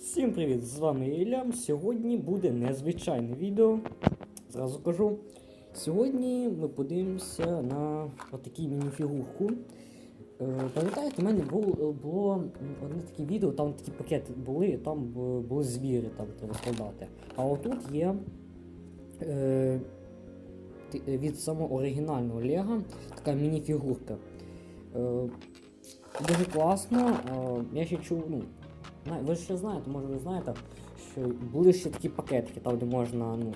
Всім привіт! З вами Ілля. Сьогодні буде незвичайне відео. Зразу кажу. Сьогодні ми подивимося на отаку мініфігурку. Е, Пам'ятаєте, у мене було, одне таке відео, там такі пакети були, там були звіри, там треба складати. А отут є е, від самого оригінального Лего така мініфігурка. Е, Дуже класно. Я ще чув, ну, Ви ж ще знаєте, може ви знаєте, що були ще такі пакетики, там де можна, ну.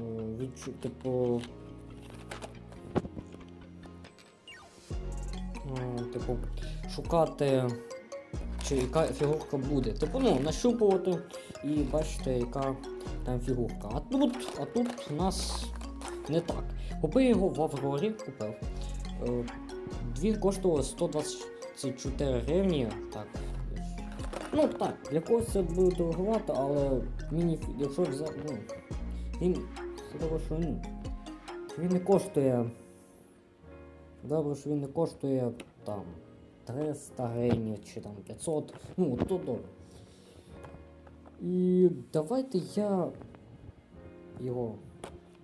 е, Відчу, типу. е, Типу, шукати, чи яка фігурка буде. Типу, ну, нащупувати і бачите, яка там фігурка. А тут, а тут у нас не так. Купив його в Аврорі, купив. Він коштував 124 гривні. Так. Ну так, для когось це буде дороговато, але мені, якщо взяти, ну, він, того, що він, він не коштує, добре, що він не коштує там 300 гривень чи там 500, ну, то добре. І давайте я його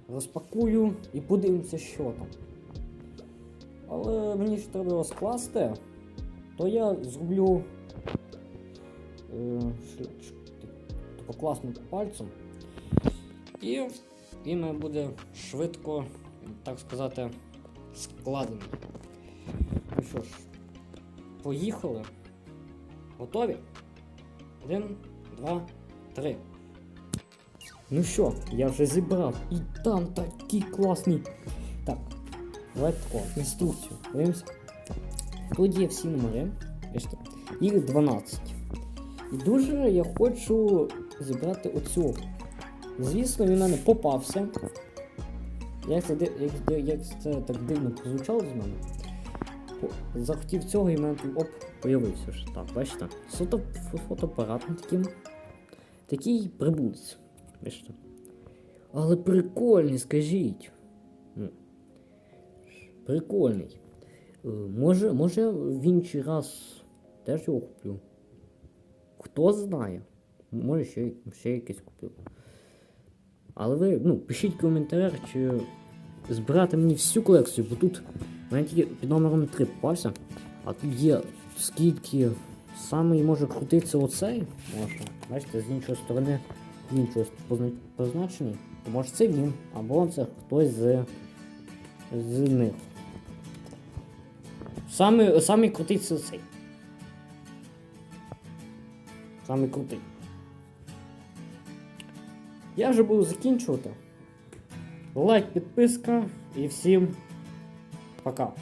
розпакую і подивимося, що там. Але мені ж треба його скласти, то я зроблю тако класно пальцем. І він буде швидко, так сказати, складений. Ну що ж, поїхали. Готові? Один, два, три. Ну що, я вже зібрав. І там такий класний. Так, давайте тако, інструкцію. Дивимося. Тут є всі номери. Бачите? Їх 12. І дуже я хочу зібрати оцю. Звісно, він в мене попався. Як це, як, як це так дивно прозвучало з мене. Захотів цього і в мене оп, появився ж. Так, бачите? Фото, фотоапаратом таким. Такий прибулець. Бачите? Але прикольний, скажіть. Прикольний. Е, Може, може в інший раз теж його куплю. Хто знає? Може ще, ще якийсь купив. Але ви ну, пишіть в коментарях, чи збирати мені всю колекцію, бо тут мене тільки під номером 3 попався, а тут є скільки самий може крутитися оцей. Може, бачите, з іншої сторони, з іншої позначений, то може це він, або це хтось з, з них. Самий крутий це цей. Самий крутий. Я вже буду закінчувати. Лайк, підписка і всім пока.